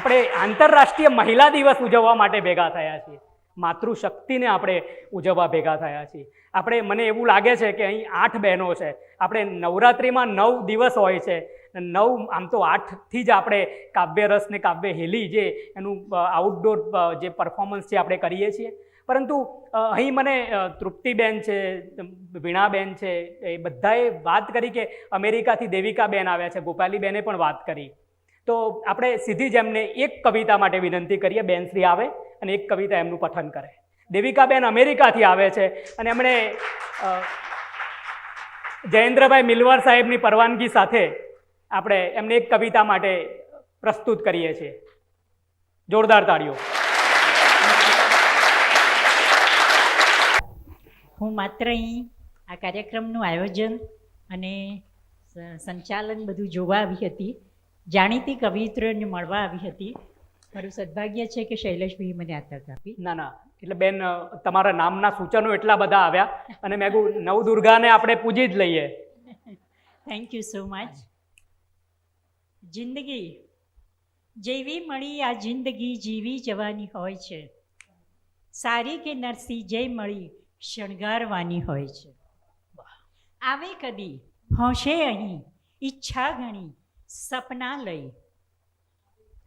આપણે આંતરરાષ્ટ્રીય મહિલા દિવસ ઉજવવા માટે ભેગા થયા છીએ. માતૃશક્તિને આપણે ઉજવવા ભેગા થયા છીએ. આપણે, મને એવું લાગે છે કે અહીં આઠ બહેનો છે. આપણે નવરાત્રિમાં નવ દિવસ હોય છે. નવ, આમ તો આઠથી જ આપણે કાવ્ય રસ ને કાવ્ય હેલી જે એનું આઉટડોર જે પરફોર્મન્સ છે આપણે કરીએ છીએ. પરંતુ અહીં મને તૃપ્તિબેન છે વીણાબેન છે, એ બધાએ વાત કરી કે અમેરિકાથી દેવિકાબેન આવ્યા છે. ગોપાલીબેને પણ વાત કરી. તો આપણે સીધી જ એમને એક કવિતા માટે વિનંતી કરીએ બેનશ્રી આવે અને એક કવિતા એમનું પઠન કરે. દેવિકાબેન અમેરિકાથી આવે છે અને એમણે જયેન્દ્રભાઈ મિલવાર સાહેબની પરવાનગી સાથે આપણે એમને એક કવિતા માટે પ્રસ્તુત કરીએ છીએ. જોરદાર તાળીઓ. હું માત્ર અહીં આ કાર્યક્રમનું આયોજન અને સંચાલન બધું જોવા આવી હતી. જાણીતી કવિત્રીઓને મળવા આવી હતી. મારું સદભાગ્ય છે કે શૈલેષભાઈ મને આ તક આપી. ના ના. એટલે બેન તમારા નામના સૂચનો એટલા બધા આવ્યા અને મેં કહું નવદુર્ગાને આપણે પૂજી જ લઈએ. થેન્ક યુ સો મચ જિંદગી. જેવી મળી આ જિંદગી જીવી જવાની હોય છે. સારી કે નરસી જે મળી શણગારવાની હોય છે. આવે કદી? હોશે અહીં. ઈચ્છા ગણી સપના લઈ.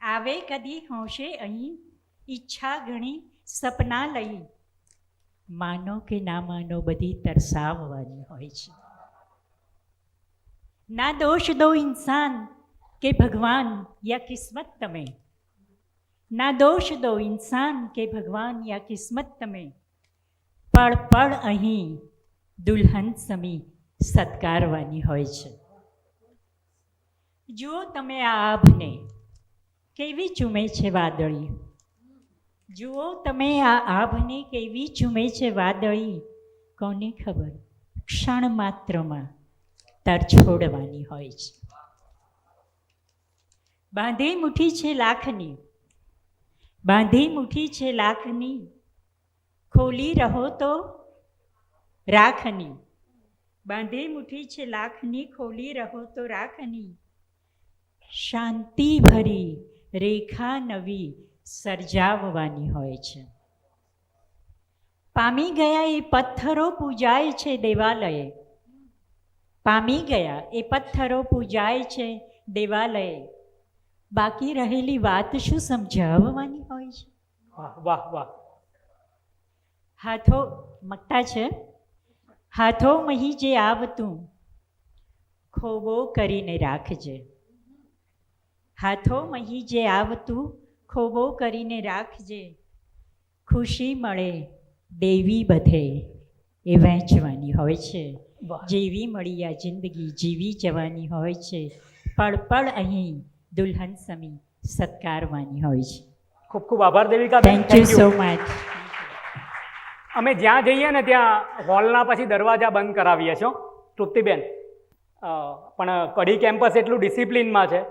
આવે કદી હોશે અહીં? ઈચ્છા ઘણી સપના લઈ. માનો કે ના માનો બધી તરસાવવાની હોય છે. ના દોષ દો ઇન્સાન કે ભગવાન યા કિસ્મત તમે. ના દોષ દો ઇન્સાન કે ભગવાન યા કિસ્મત તમે. પળ પળ અહીં દુલ્હન સમી સત્કારવાની હોય છે. જુઓ તમે આ આભને કેવી ચૂમે છે વાદળી? જુઓ તમે આ આભને કેવી ચૂમે છે વાદળી? કોને ખબર? ક્ષણ માત્રમાં તરછોડવાની હોય છે. બાંધી મુઠ્ઠી છે લાખની. બાંધી મુઠ્ઠી છે લાખની. ખોલી રહો તો રાખની. બાંધી મુઠ્ઠી છે લાખની, ખોલી રહો તો રાખની. શાંતિ ભરી રેખા નવી સર્જાવવાની હોય છે. પામી ગયા એ પથ્થરો પૂજાય છે દેવાલયે. પામી ગયા એ પથ્થરો પૂજાય છે દેવાલયે. બાકી રહેલી વાત શું સમજાવવાની હોય છે? વાહ વાહ વાહ. હાથો મકતા છે? હાથો મહી જે આવતું ખોબો કરીને રાખજે. હાથો મહી જે આવતું ખોબો કરીને રાખજે. ખુશી મળે દેવી બધે. એ વહેંચવાની હોય છે. જેવી મળી આ જિંદગી જીવી જવાની હોય છે. પળ પળ અહીં દુલ્હન સમી સત્કારવાની હોય છે. ખૂબ ખૂબ આભાર Devika thank you so much અમે જ્યાં જઈએ ને ત્યાં હોલના પછી દરવાજા બંધ કરાવીએ છો તૃપ્તિબેન પણ કડી કેમ્પસ એટલું ડિસિપ્લિનમાં છે.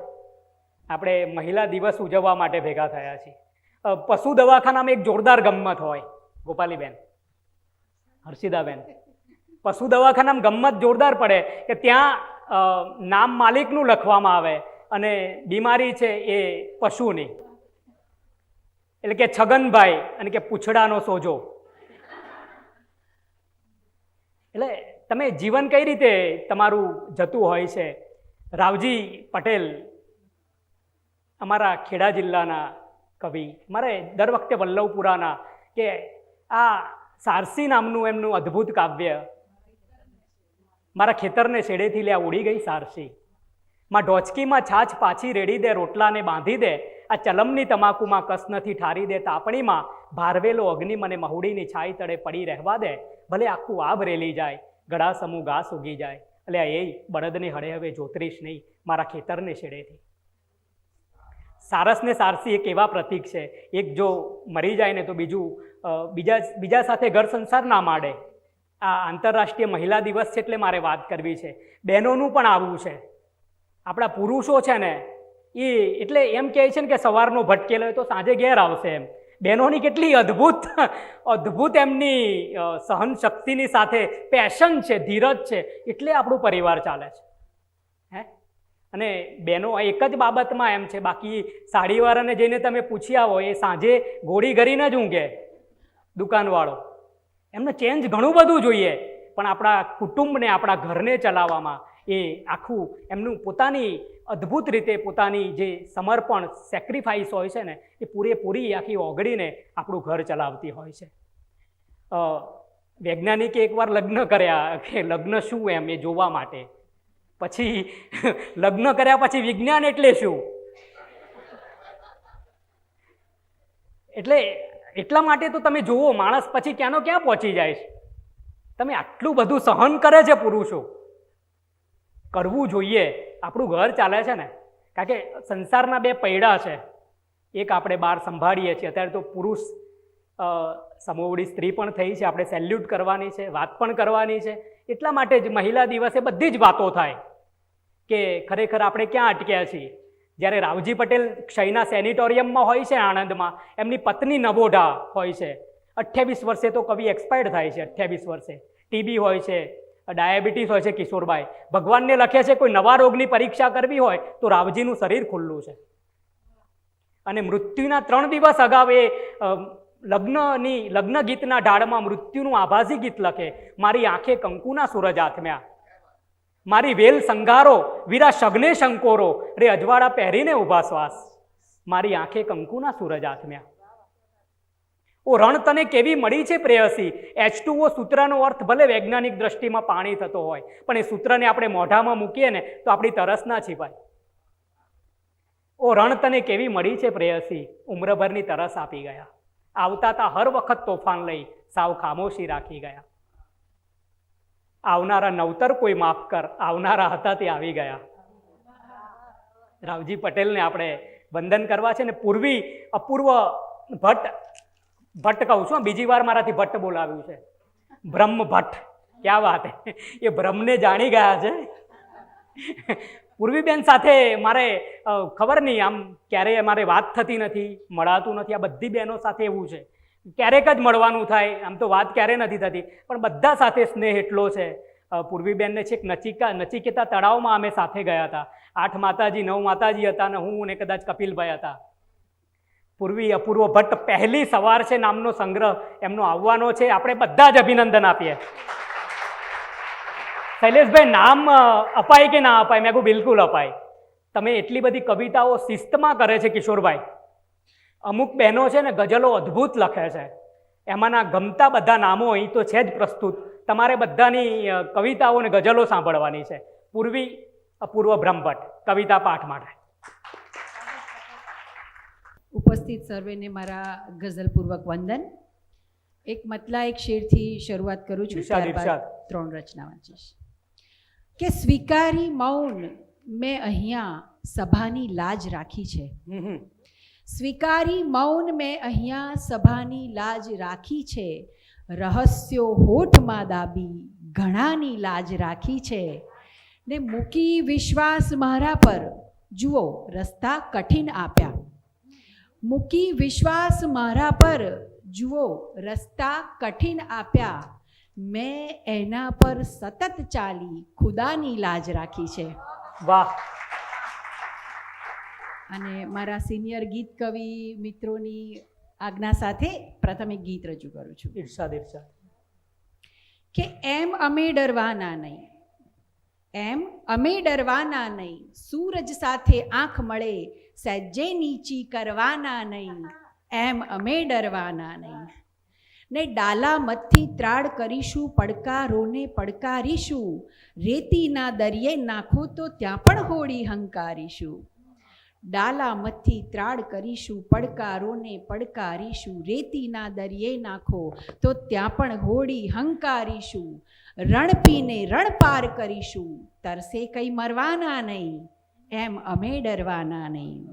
આપણે મહિલા દિવસ ઉજવવા માટે ભેગા થયા છીએ. પશુ દવાખાનામાં એક જોરદાર ગમ્મત હોય, ગોપાલીબેન, હર્ષિદાબેન. પશુ દવાખાનામાં ગમ્મત જોરદાર પડે કે ત્યાં નામ માલિકનું લખવામાં આવે અને બીમારી છે એ પશુની. એટલે કે છગનભાઈ અને કે પૂંછડાનો સોજો. એટલે તમે જીવન કઈ રીતે તમારું જતું હોય છે? રાવજી પટેલ અમારા ખેડા જિલ્લાના કવિ મારે દર વખતે વલ્લભપુરાના કે આ સારસી નામનું એમનું અદ્ભુત કાવ્ય. મારા ખેતરને શેડેથી લે ઉડી ગઈ સારસી. માં ઢોચકીમાં છાછ પાછી રેડી દે, રોટલાને બાંધી દે, આ ચલમની તમાકુમાં કસ નથી ઠારી દે, તાપણીમાં ભારવેલો અગ્નિ મને મહુડીની છાઈ તળે પડી રહેવા દે, ભલે આખું આબ રેલી જાય, ગળા સમૂહ ઘાસ ઉગી જાય એટલે એ બળદને હળે હવે જોતરીશ નહીં, મારા ખેતરને શેડેથી. સારસ ને સારસી એક એવા પ્રતીક છે. એક જો મરી જાય ને તો બીજું બીજા બીજા સાથે ઘર સંસાર ના માંડે. આ આંતરરાષ્ટ્રીય મહિલા દિવસ છે એટલે મારે વાત કરવી છે. બહેનોનું પણ આવું છે. આપણા પુરુષો છે ને, એ એટલે એમ કહે છે ને કે સવારનો ભટકેલો હોય તો સાંજે ઘેર આવશે એમ. બહેનોની કેટલી અદ્ભુત અદ્ભુત એમની સહન શક્તિની સાથે પેશન છે, ધીરજ છે, એટલે આપણું પરિવાર ચાલે છે. અને બેનો એક જ બાબતમાં એમ છે, બાકી સાડીવાળાને જઈને તમે પૂછી આવો, એ સાંજે ગોળી કરીને જ ઊંઘે દુકાનવાળો. એમને ચેન્જ ઘણું બધું જોઈએ, પણ આપણા કુટુંબને, આપણા ઘરને ચલાવવામાં એ આખું એમનું પોતાની અદ્ભુત રીતે પોતાની જે સમર્પણ સેક્રિફાઈસ હોય છે ને, એ પૂરેપૂરી આખી ઓગળીને આપણું ઘર ચલાવતી હોય છે. વૈજ્ઞાનિકે એકવાર લગ્ન કર્યા કે લગ્ન શું એમ એ જોવા માટે. પછી લગ્ન કર્યા પછી વિજ્ઞાન એટલે શું? એટલે એટલા માટે તો તમે જુઓ, માણસ પછી ક્યાંનો ક્યાં પહોંચી જાય તમે આટલું બધું સહન કરે છે પુરુષો. કરવું જોઈએ. આપણું ઘર ચાલે છે ને. કારણ કે સંસારના બે પૈડા છે. એક આપણે બહાર સંભાળીએ છીએ. અત્યારે તો પુરુષ સમોવડી સ્ત્રી પણ થઈ છે. આપણે સેલ્યુટ કરવાની છે, વાત પણ કરવાની છે. એટલા માટે જ મહિલા દિવસે બધી જ વાતો થાય. કે ખરેખર આપણે ક્યાં અટક્યા છીએ? જ્યારે રાવજી પટેલ ક્ષયના સેનિટોરિયમમાં હોય છે આણંદમાં, એમની પત્ની નવોઢા હોય છે. અઠ્યાવીસ વર્ષે તો કવિ એક્સપાયર્ડ થાય છે, અઠ્યાવીસ વર્ષે. ટીબી હોય છે, ડાયાબિટીસ હોય છે કિશોરભાઈ ભગવાનને લખે છે કોઈ નવા રોગની પરીક્ષા કરવી હોય તો રાવજીનું શરીર ખુલ્લું છે. અને મૃત્યુના ત્રણ દિવસ અગાઉ એ લગ્નની લગ્ન ગીતના ઢાળમાં મૃત્યુનું આભાસી ગીત લખે. મારી આંખે કંકુના સૂરજ આથમ્યા. મારી વેલ સંગારો, વીરા શગને શંકોરો, રે અજવાળા પહેરીને ઊભા શ્વાસ. મારી આંખે કંકુના સૂરજ આથમ્યા ઓ રણ તને કેવી મળી છે પ્રેયસી? એચ ટુઓ સૂત્રનો અર્થ ભલે વૈજ્ઞાનિક દ્રષ્ટિમાં પાણી થતો હોય, પણ એ સૂત્રને આપણે મોઢામાં મૂકીએ ને તો આપણી તરસ ના છીપાય. ઓ રણ તને કેવી મળી છે પ્રેયસી? ઉમ્રભરની તરસ આપી ગયા. આવતા તા હર વખત તોફાન લઈ સાવ ખામોશી રાખી ગયા. આવનારા નવતર કોઈ માફ કર. આવનારા હતા તે આવી ગયા. રાવજી પટેલને આપણે વંદન કરવા છે ને પૂર્વી અપૂર્વ ભટ્ટ ભટ્ટ કહું છું બીજી વાર મારાથી ભટ્ટ બોલાવ્યું છે. બ્રહ્મ ભટ્ટ. ક્યાં વાત એ બ્રહ્મને જાણી ગયા છે. પૂર્વીબેન સાથે મારે ખબર નહીં, આમ ક્યારેય મારે વાત થતી નથી, મળાતું નથી. આ બધી બહેનો સાથે એવું છે. ક્યારેક જ મળવાનું થાય, આમ તો વાત ક્યારે નથી થતી. પણ બધા સાથે સ્નેહ એટલો છે. પૂર્વીબેનને છેક નચિકા, નચિકેતા તળાવમાં અમે સાથે ગયા હતા. આઠ માતાજી, નવ માતાજી હતા અને હું ને કદાચ કપિલભાઈ હતા. પૂર્વી અપૂર્વ ભટ્ટ પહેલી સવાર છે નામનો સંગ્રહ. એમનો આવવાનો છે. આપણે બધા જ અભિનંદન આપીએ. શૈલેષભાઈ, નામ અપાય કે ના અપાય? મેં કહું બિલકુલ અપાય. તમે એટલી બધી કવિતાઓ શિસ્તમાં કરે છે કિશોરભાઈ. અમુક બહેનો છે ને ગઝલો અદ્ભુત લખે છે. એમાંના ગમતા બધા નામો અહીં તો છે જ પ્રસ્તુત. તમારે બધાની કવિતાઓ અને ગઝલો સાંભળવાની છે. પૂર્વી અપૂર્વ બ્રહ્મભટ્ટ કવિતા પાઠ માટે. ઉપસ્થિત સર્વેને મારા ગઝલપૂર્વક વંદન. એક મતલા એક શેરથી શરૂઆત કરું છું. ત્યારબાદ ત્રણ રચના વાંચીશ. કે સ્વીકારી મૌન મેં અહીંયા સભાની લાજ રાખી છે. સ્વીકારી મૌન મેં અહીંયા સભાની લાજ રાખી છે. રહસ્યો હોઠમાં દાબી ઘણાની લાજ રાખી છે. ને મૂકી વિશ્વાસ મારા પર, જુઓ, રસ્તા કઠિન આપ્યા. મૂકી વિશ્વાસ મારા પર, જુઓ, રસ્તા કઠિન આપ્યા. મેં એના પર સતત ચાલી ખુદાની લાજ રાખી છે. વાહ. અને મારા સિનિયર ગીત કવિ મિત્રોની આજ્ઞા સાથે પ્રથમ એક ગીત રજૂ કરું છું. ઇરશાદ ઇરશાદ કે એમ અમે ડરવાના નહીં. એમ અમે ડરવાના નહીં. સૂરજ સાથે આંખ મળે સજ્જે નીચી કરવાના નહીં. એમ અમે ડરવાના નહીં. ને ડાલા મતથી ત્રાડ કરીશું પડકારોને પડકારીશું. રેતીના દરિયે નાખો તો ત્યાં પણ હોળી હંકારીશું. ડાલા મતથી ત્રાડ કરીશું, પડકારોને પડકારીશું, રેતીના દરિયે નાખો તો ત્યાં પણ હોડી હંકારીશું રણ પીને રણ પાર કરીશું. તરસે કંઈ મરવાના નહીં, એમ અમે ડરવાના નહીં.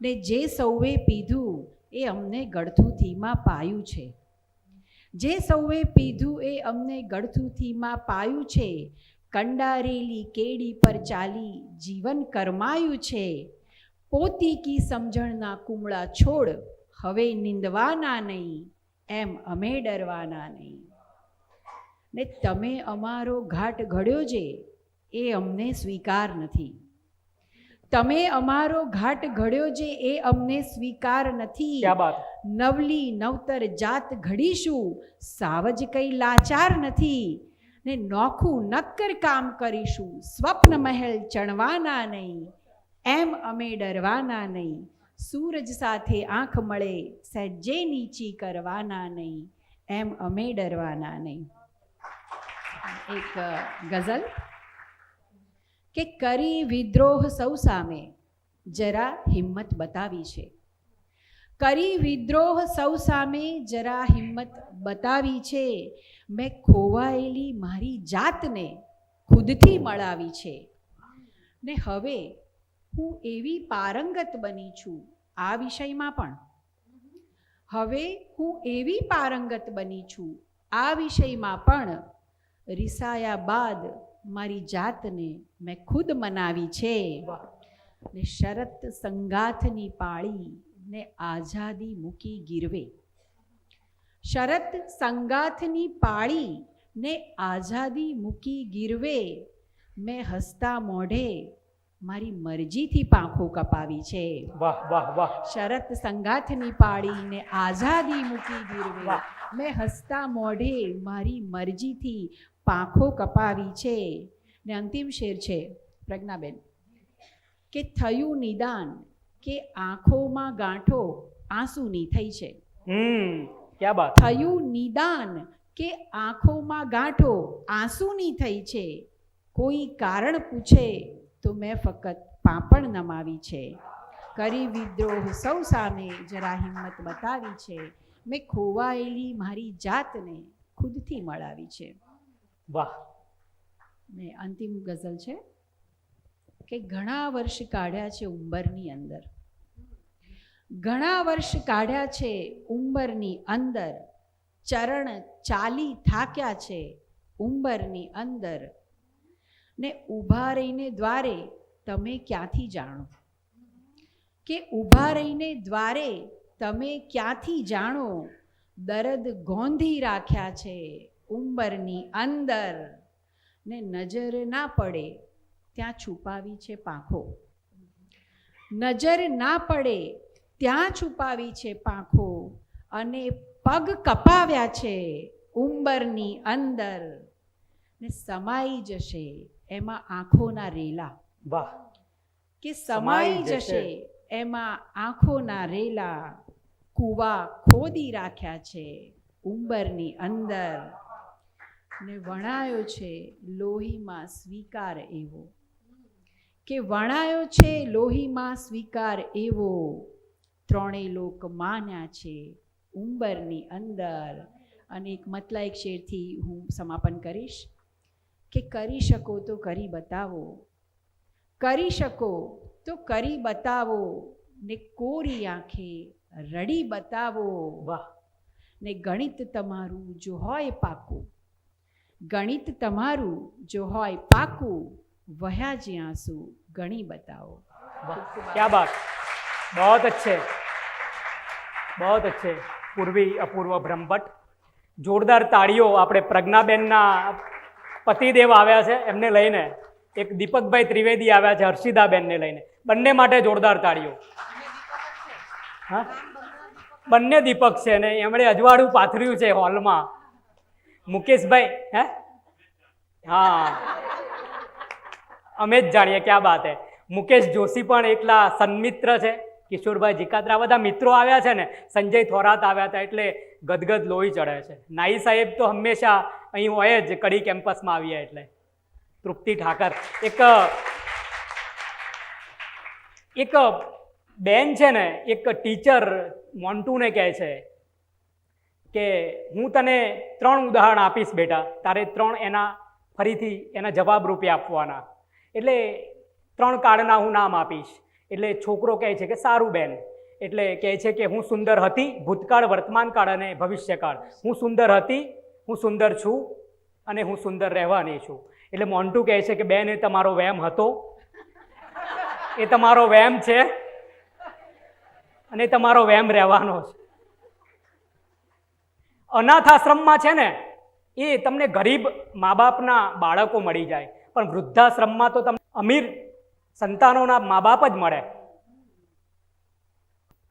ને જે સૌએ પીધું એ અમને ગળથુથીમાં પાયું છે. જે સૌએ પીધું એ અમને ગળથુથીમાં પાયું છે. કંડારેલી કેડી પર ચાલી જીવન કરમાયું છે. પોતીકી સમજણના કુમળા છોડ હવે નિંદવાના નહીં એમ અમે ડરવાના નહીં. ને તમે અમારો ઘાટ ઘડ્યો છે એ અમને સ્વીકાર નથી. તમે અમારો ઘાટ ઘડ્યો જે એ અમને સ્વીકાર નથી. નવલી નવતર જાત ઘડીશું સાવજ કઈ લાચાર નથી. ને નોખું નક્કર કામ કરીશું સ્વપ્ન મહેલ ચણવાના નહીં. એમ અમે ડરવાના નહીં. સૂરજ સાથે આંખ મળે સહેજે નીચી કરવાના નહીં. એમ અમે ડરવાના નહીં. એક ગઝલ. કે કરી વિદ્રોહ સૌ સામે, જરા હિંમત બતાવી છે. કરી વિદ્રોહ સૌ સામે, જરા હિંમત બતાવી છે. મેં ખોવાયેલી મારી જાતને ખુદથી મળાવી છે. ને હવે હું એવી પારંગત બની છું આ વિષયમાં પણ. હવે હું એવી પારંગત બની છું આ વિષયમાં પણ. રિસાયા બાદ મારી જાતને મેં ખુદ મનાવી છે. ને શરત સંગાથની પાળી ને આઝાદી મૂકી ગીરવે. શરત સંગાથની પાળી ને આઝાદી મૂકી ગીરવે. મેં હસતા મોઢે મારી મરજીથી પાંખો કપાવી છે. વાહ વાહ વાહ. શરત સંગાથની પાળી આઝાદી મૂકી ગીરવે મેં હસતા મોઢે મારી મરજીથી પાંખો કપાવી છે. ને અંતિમ શેર છે પ્રજ્ઞાબેન. કે થયું નિદાન કે આંખોમાં ગાંઠો આંસુની થઈ છે. થયું નિદાન કે આંખોમાં ગાંઠો આંસુની થઈ છે. કોઈ કારણ પૂછે તો મેં ફક્ત પાંપણ નમાવી છે. કરી વિદ્રોહ સૌ સામે જરા હિંમત બતાવી છે. મેં ખોવાયેલી મારી જાતને ખુદથી મળાવી છે. વાહ. ને અંતિમ ગઝલ છે. કે ઘણા વર્ષ કાઢ્યા છે ઉંબરની અંદર. ઘણા વર્ષ કાઢ્યા છે ઉંબરની અંદર. ચરણ ચાલી થાક્યા છે ઉંબરની અંદર. ને ઊભા રહીને દ્વારે તમે ક્યાંથી જાણો? કે ઊભા રહીને દ્વારે તમે ક્યાંથી જાણો? દર્દ ગોંધી રાખ્યા છે ઉંબરની અંદર. ને નજર ના પડે, ત્યાં છુપાવી છે પાંખો. નજર ના પડે, ત્યાં છુપાવી છે પાંખો. અને પગ કપાવ્યા છે ઉંબરની અંદર. ને સમાઈ જશે એમાં આંખોના રેલા. વાહ. કે સમાઈ જશે. જશે એમાં આંખોના રેલા કૂવા ખોદી રાખ્યા છે ઉંબરની અંદર. ને વણાયો છે લોહીમાં સ્વીકાર એવો. કે વણાયો છે લોહીમાં સ્વીકાર એવો. ત્રણેય લોક માન્યા છે ઉંબરની અંદર. અને એક મતલા એક શેરથી હું સમાપન કરીશ. કે કરી શકો તો કરી બતાવો. કરી શકો તો કરી બતાવો. ને કોરી આંખે રડી બતાવો. વાહ. ને ગણિત તમારું જો હોય પાકું ગણિત તમારું જો હોય પાકું વહ્યા જ્યાં આંસુ ગણી બતાવો. ક્યા બાત. બહુત અચ્છે. બહુત અચ્છે. પૂર્વી અપૂર્વ બ્રહ્મભટ્ટ. જોરદાર તાળીઓ આપણે પ્રજ્ઞાબેનના પતિદેવ આવ્યા છે એમને લઈને એક દીપકભાઈ ત્રિવેદી આવ્યા છે હર્ષિદાબેનને લઈને. બંને માટે જોરદાર તાળીઓ. હા? બંને દીપક છે ને એમણે અજવાળું પાથર્યું છે હોલમાં. મુકેશભાઈ, હે? હા. અમે જ જાણીએ ક્યાં વાત હે. મુકેશ જોશી પણ એકલા સન્મિત્ર છે. કિશોરભાઈ જીકાત્રા બધા મિત્રો આવ્યા છે ને. સંજય થોરાત આવ્યા હતા એટલે ગદગદ લોહી ચડે છે. નાઈ સાહેબ તો હંમેશા અહીં હોય જ કડી કેમ્પસમાં આવ્યા એટલે. તૃપ્તિ ઠાકર. એક એક બેન છે ને, એક ટીચર મોન્ટુને કહે છે કે, હું તને ત્રણ ઉદાહરણ આપીશ બેટા. તારે ત્રણ એના, ફરીથી એના જવાબ રૂપે આપવાના. એટલે ત્રણ કાળના હું નામ આપીશ. એટલે છોકરો કહે છે કે, સારું બેન. એટલે કહે છે કે, હું સુંદર હતી, ભૂતકાળ, વર્તમાન કાળ અને ભવિષ્યકાળ. હું સુંદર હતી હું સુંદર છું અને હું સુંદર રહેવાની છું. એટલે મોન્ટુ કહે છે કે, બેન, એ તમારો વહેમ હતો. એ તમારો વહેમ છે અને તમારો વહેમ રહેવાનો છે. અનાથ આશ્રમમાં છે ને, એ તમને ગરીબ મા બાપના બાળકો મળી જાય. પણ વૃદ્ધાશ્રમમાં તો તમને અમીર સંતાનોના મા બાપ જ મળે.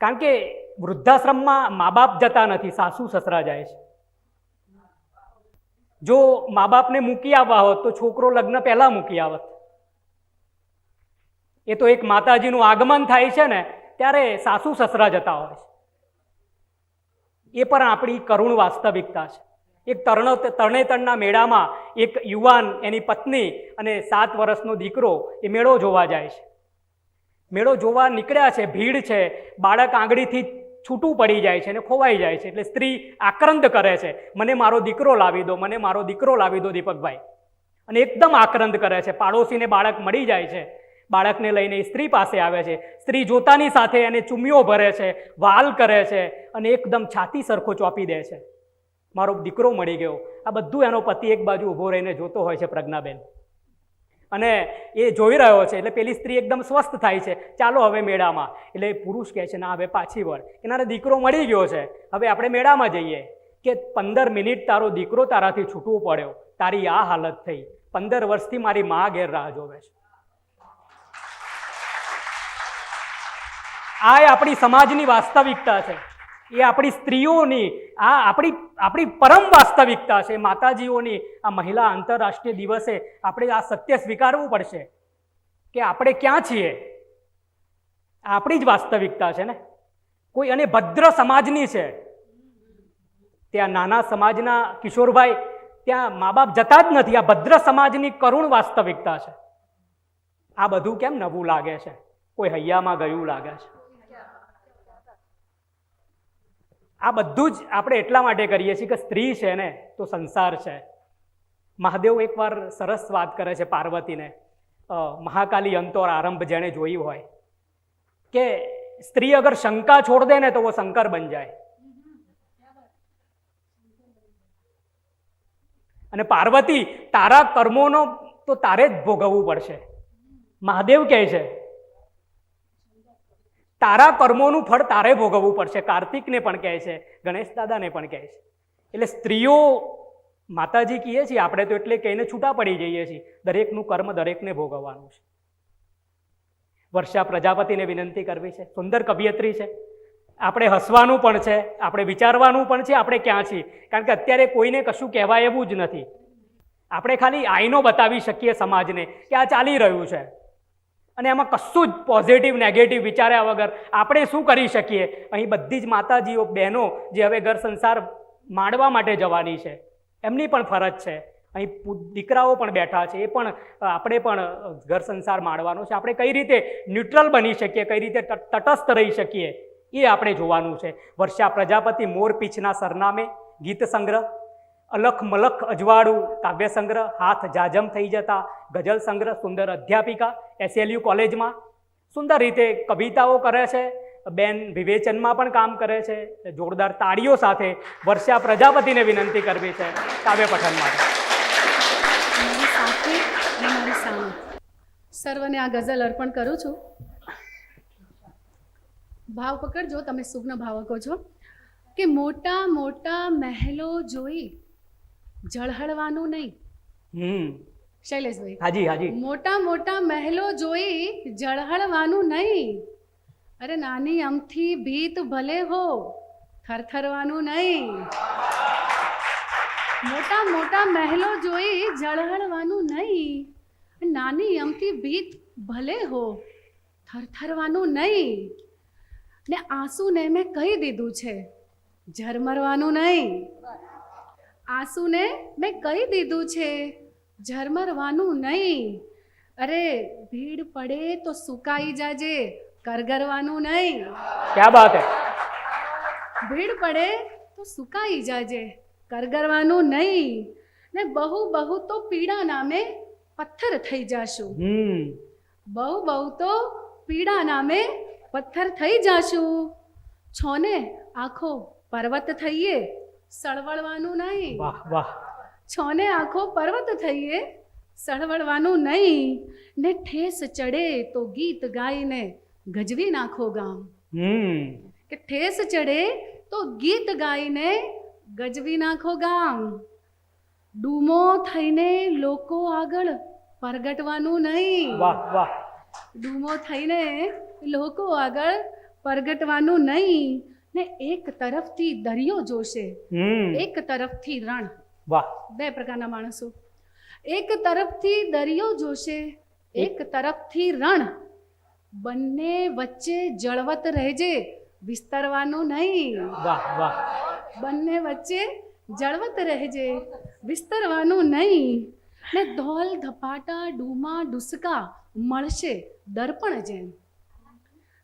કારણ કે વૃદ્ધાશ્રમમાં મા બાપ જતા નથી, સાસુ સસરા જાય છે. જો મા બાપને મૂકી આવવા હોત, તો છોકરો લગ્ન પહેલાં મૂકી આવત. એ તો એક માતાજીનું આગમન થાય છે ને, ત્યારે સાસુ સસરા જતા હોય છે. એ પણ આપણી કરુણ વાસ્તવિકતા છે. એક તરણ તરણેતરના મેળામાં એક યુવાન, એની પત્ની અને સાત વર્ષનો દીકરો, એ મેળો જોવા જાય છે. મેળો જોવા નીકળ્યા છે, ભીડ છે. બાળક આંગળીથી છૂટું પડી જાય છે અને ખોવાઈ જાય છે એટલે સ્ત્રી આક્રંદ કરે છે. મને મારો દીકરો લાવી દો, મને મારો દીકરો લાવી દો દીપકભાઈ. અને એકદમ આક્રંદ કરે છે. પાડોશીને બાળક મળી જાય છે. બાળકને લઈને સ્ત્રી પાસે આવે છે. સ્ત્રી જોતાની સાથે એને ચુમ્મીઓ ભરે છે, વાલ કરે છે અને એકદમ છાતી સરખો ચોપી દે છે. મારો દીકરો મળી ગયો. આ બધું એનો પતિ એક બાજુ ઊભો રહીને જોતો હોય છે પ્રજ્ઞાબેન. અને એ જોઈ રહ્યો છે એટલે પેલી સ્ત્રી એકદમ સ્વસ્થ થાય છે. ચાલો હવે મેળામાં. એટલે પુરુષ કહે છે, ના, હવે પાછી વળ. એનાને દીકરો મળી ગયો છે. હવે આપણે મેળામાં જઈએ. કે, પંદર મિનિટ તારો દીકરો તારાથી છૂટવું પડ્યો. તારી આ હાલત થઈ. પંદર વર્ષથી મારી મા ઘેર રાહ જોવે છે. આ આપણી સમાજની વાસ્તવિકતા છે. એ આપણી સ્ત્રીઓની, આ આપણી આપણી પરમ વાસ્તવિકતા છે. માતાજીઓની આ મહિલા આંતરરાષ્ટ્રીય દિવસે આપણે આ સત્ય સ્વીકારવું પડશે કે આપણે ક્યાં છીએ. આપણી જ વાસ્તવિકતા છે ને? કોઈ અને ભદ્ર સમાજની છે. ત્યાં નાના સમાજના કિશોરભાઈ, ત્યાં મા બાપ જતા જ નથી. આ ભદ્ર સમાજની કરુણ વાસ્તવિકતા છે. આ બધું કેમ નવું લાગે છે? કોઈ હૈયામાં ગયું લાગે છે? આ બધું જ આપણે એટલા માટે કરીએ છીએ કે સ્ત્રી છે ને તો સંસાર છે. મહાદેવ એકવાર સરસ વાત કરે છે પાર્વતીને. મહાકાલી અંતોર આરંભ જેણે જોયું હોય કે સ્ત્રી અગર શંકા છોડ દે ને તો વો શંકર બન જાય. અને પાર્વતી તારા કર્મોનો તો તારે જ ભોગવવું પડશે. મહાદેવ કહે છે તારા કર્મોનું ફળ તારે ભોગવવું પડશે. કાર્તિકને પણ કહે છે, ગણેશ દાદાને પણ કહે છે. એટલે સ્ત્રીઓ માતાજી કહીએ છીએ, આપણે તો એટલે કહીને છૂટા પડી જઈએ છીએ. દરેકનું કર્મ દરેકને ભોગવવાનું છે. વર્ષા પ્રજાપતિને વિનંતી કરવી છે. સુંદર કવિયત્રી છે. આપણે હસવાનું પણ છે, આપણે વિચારવાનું પણ છે, આપણે ક્યાં છીએ? કારણ કે અત્યારે કોઈને કશું કહેવાય એવું જ નથી. આપણે ખાલી આઈનો બતાવી શકીએ સમાજને કે આ ચાલી રહ્યું છે. અને એમાં કશું જ પોઝિટિવ નેગેટિવ વિચાર્યા વગર આપણે શું કરી શકીએ? અહીં બધી જ માતાજીઓ, બહેનો જે હવે ઘર સંસાર માંડવા માટે જવાની છે, એમની પણ ફરજ છે. અહીં દીકરાઓ પણ બેઠા છે, એ પણ, આપણે પણ ઘર સંસાર માંડવાનો છે. આપણે કઈ રીતે ન્યુટ્રલ બની શકીએ, કઈ રીતે તટસ્થ રહી શકીએ, એ આપણે જોવાનું છે. વર્ષા પ્રજાપતિ મોર પીછના સરનામે ગીત સંગ્રહ. અલખ મલખ અજવાળું કાવ્ય સંગ્રહ, હાથ જાજમ થઈ જતા, ગઝલ સંગ્રહ, સુંદર અધ્યાપિકા, એસએલયુ કોલેજમાં. સુંદર રીતે કવિતાઓ કરે છે, બેન વિવેચનમાં પણ કામ કરે છે, જોરદાર તાળીઓ સાથે વર્ષા પ્રજાપતિને વિનંતી કરવી છે કાવ્ય પઠન માટે. સર્વને આ ગઝલ અર્પણ કરું છું. ભાવ પકડજો, તમે સુગ્ન ભાવકો છો. કે મોટા મોટા મહેલો જોઈ ઝળહળવાનું નહીં. હમ. શૈલેષભાઈ હાજી હાજી. મોટા મોટા મહેલો જોઈ ઝળહળવાનું નહીં. અરે નાની અમથી ભીત ભલે હો થરથરવાનું નહીં. મોટા મોટા મહેલો જોઈ ઝળહળવાનું નહીં. નાની અમથી ભીત ભલે હો થરથરવાનું નહીં. ને આંસુને મેં કહી દીધું છે ઝરમરવાનું નહીં. આંસુને મેં કહી દીધું છે. ઝરમરવાનું નહીં. અરે ભીડ પડે તો સુકાઈ જાજે. કરગરવાનું નહીં. ક્યાં બાત હે? ભીડ પડે તો સુકાઈ જાજે. કરગરવાનું નહીં. ને બહુ બહુ તો પીડા નામે પથ્થર થઈ જાશું. બહુ બહુ તો પીડા નામે પથ્થર થઈ જાશું. છોને આખો પર્વત થઈએ સળવળવાનું નહીં. વાહ વાહ. છોને આખો પર્વત થઈએ સળવળવાનું નહીં. ને ઠેસ ચડે તો ગીત ગાઈને ગજવી નાખો ગામ. કે ઠેસ ચડે તો ગીત ગાઈને ગજવી નાખો ગામ. ડૂમો થઈને લોકો આગળ પરગટવાનું નહીં. વાહ વાહ. ડૂમો થઈને લોકો આગળ પરગટવાનું નહીં. ને એક તરફથી દરિયો જોશે. એક તરફથી રણ. વાહ. બે પ્રકારના માણસો. એક તરફથી દરિયો જોશે એક તરફથી રણ. બંને વચ્ચે જળવત રહેજે વિસ્તરવાનું નહીં. વાહ વાહ. બંને વચ્ચે જળવત રહેજે વિસ્તરવાનું નહીં. ને ધોલ ધપાટા ડૂમા ડુસકા મળશે દર્પણ જેમ.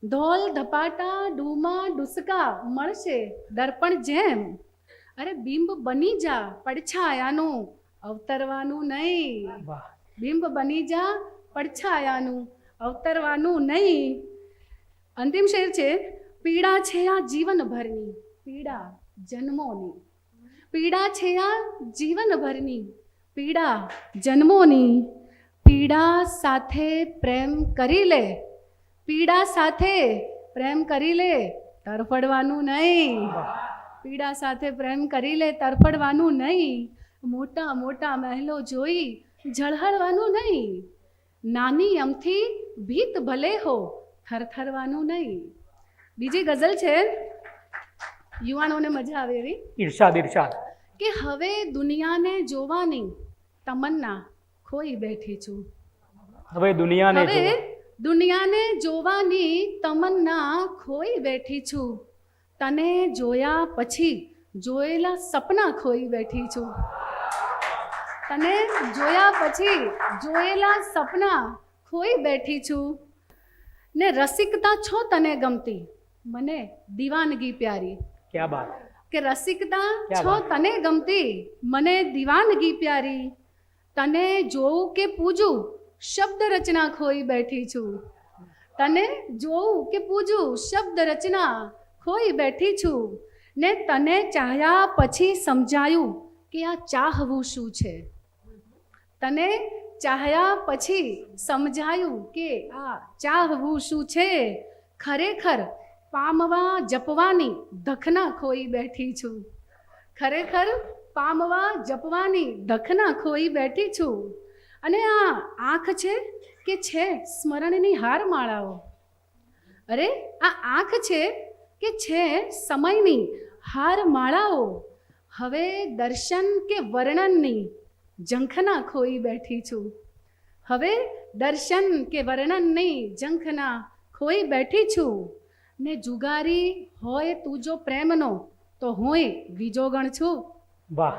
ધોલ ધપાટા ડૂમા ડુસકા મળશે. દર્પણ જેમ. અરે બિંબ બની જા પડછાયાનું. અવતરવાનું નહીં. વાહ. બિંબ બની જા પડછાયાનું. અવતરવાનું નહીં. અંતિમ શેર છે પીડા છે આ જીવનભરની. પીડા જન્મોની. પીડા છે આ જીવનભરની. પીડા જન્મોની. પીડા સાથે પ્રેમ કરી લે. પીડા સાથે પ્રેમ કરી લે તરફડવાનું નહીં. પીડા સાથે પ્રેમ કરી લે તરફડવાનું નહીં. મોટા મોટા મહેલો જોઈ ઝળહળવાનું નહીં. નાની અમથી ભીત ભલે હો થરથરવાનું નહીં. બીજી ગઝલ છે યુવાનોને મજા આવે એવી? ઈર્ષાદ ઈર્ષાદ કે હવે દુનિયાને જોવાની તમન્ના ખોઈ બેઠી છું. હવે દુનિયાને હવે. દુનિયાને જોવાની તમન્ના ખોઈ બેઠી છું. તને જોયા પછી જોયેલા સપના ખોઈ બેઠી છું. તને જોયા પછી જોયેલા સપના ખોઈ બેઠી છું. ને રસિકતા છો તને ગમતી? મને દીવાનગી પ્યારી. ક્યાં બાત કે રસિકતા છો તને ગમતી? મને દીવાનગી પ્યારી. તને જોઉં કે પૂજું? શબ્દ રચના ખોઈ બેઠી છું. તને જોઉં કે પૂજું શબ્દ રચના ખોઈ બેઠી છું. ને તને ચાહ્યા પછી સમજાયું કે આ ચાહવું શું છે? તને ચાહ્યા પછી સમજાયું કે આ ચાહવું શું છે? ખરેખર પામવા જપવાની દખના ખોઈ બેઠી છું. ખરેખર પામવા જપવાની દખના ખોઈ બેઠી છું. અને આ આંખ છે કે છે? સ્મરણની હારમાળાઓ અરે આ આંખ છે કે છે સમયની હારમાળાઓ હવે દર્શન કે વર્ણનની? ઝંખના ખોઈ બેઠી છું. હવે દર્શન કે વર્ણનની ઝંખના ખોઈ બેઠી છું. ને જુગારી હોય તું જો પ્રેમનો તો હુંય વિજોગણ છું. વાહ.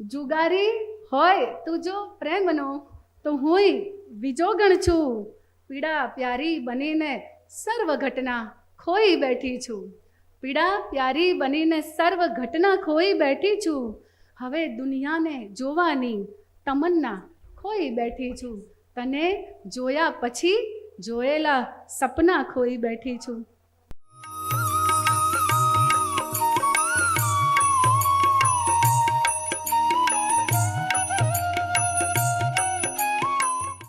જુગારી હોય તું જો પ્રેમનો તો હુંય વિજોગણ છું. પીડા પ્યારી બનીને સર્વ ઘટના ખોઈ બેઠી છું. પીડા પ્યારી બનીને સર્વ ઘટના ખોઈ બેઠી છું. હવે દુનિયાને જોવાની તમન્ના ખોઈ બેઠી છું. તને જોયા પછી જોયેલા સપના ખોઈ બેઠી છું.